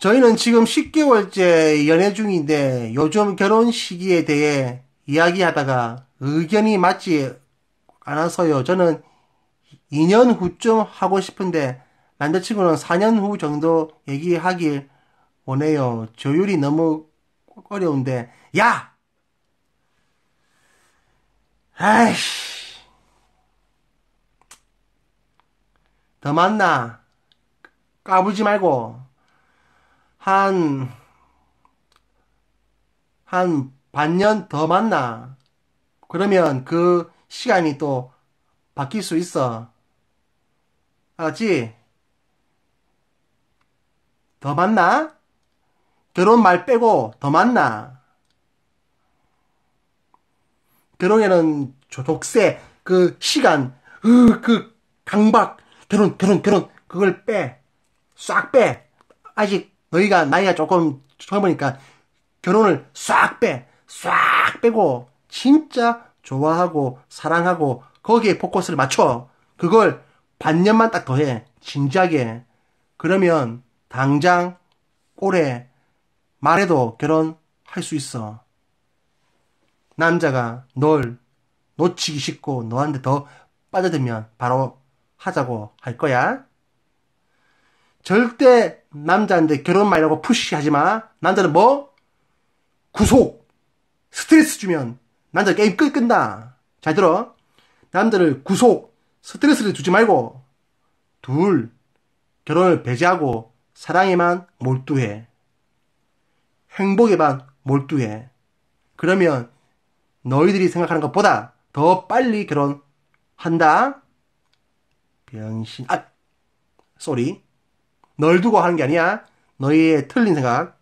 저희는 지금 10개월째 연애 중인데 요즘 결혼 시기에 대해 이야기하다가 의견이 맞지 않아서요. 저는 2년 후쯤 하고 싶은데 남자친구는 4년 후 정도 얘기하길 원해요. 조율이 너무 어려운데 야! 아이씨 더 만나 까불지 말고 한, 한 반년 더 만나. 그러면 그 시간이 또 바뀔 수 있어. 알았지? 더 만나? 결혼 말 빼고 더 만나. 결혼에는 족쇄, 그 시간, 으, 그 강박, 결혼, 결혼, 결혼, 그걸 빼. 싹 빼. 아직 너희가 나이가 조금 젊으니까 결혼을 싹 빼. 싹 빼고 진짜 좋아하고 사랑하고 거기에 포커스를 맞춰. 그걸 반년만 딱 더해. 진지하게. 그러면 당장 올해 말해도 결혼할 수 있어. 남자가 널 놓치기 쉽고 너한테 더 빠져들면 바로 하자고 할 거야. 절대 남자한테 결혼 말라고 푸시하지 마. 남자는 뭐? 구속. 스트레스 주면 남자 게임 끝 끝나. 잘 들어. 남자를 구속, 스트레스를 주지 말고 둘 결혼을 배제하고 사랑에만 몰두해. 행복에만 몰두해. 그러면 너희들이 생각하는 것보다 더 빨리 결혼한다. 병신. 아, 쏘리. 널 두고 하는 게 아니야. 너희의 틀린 생각.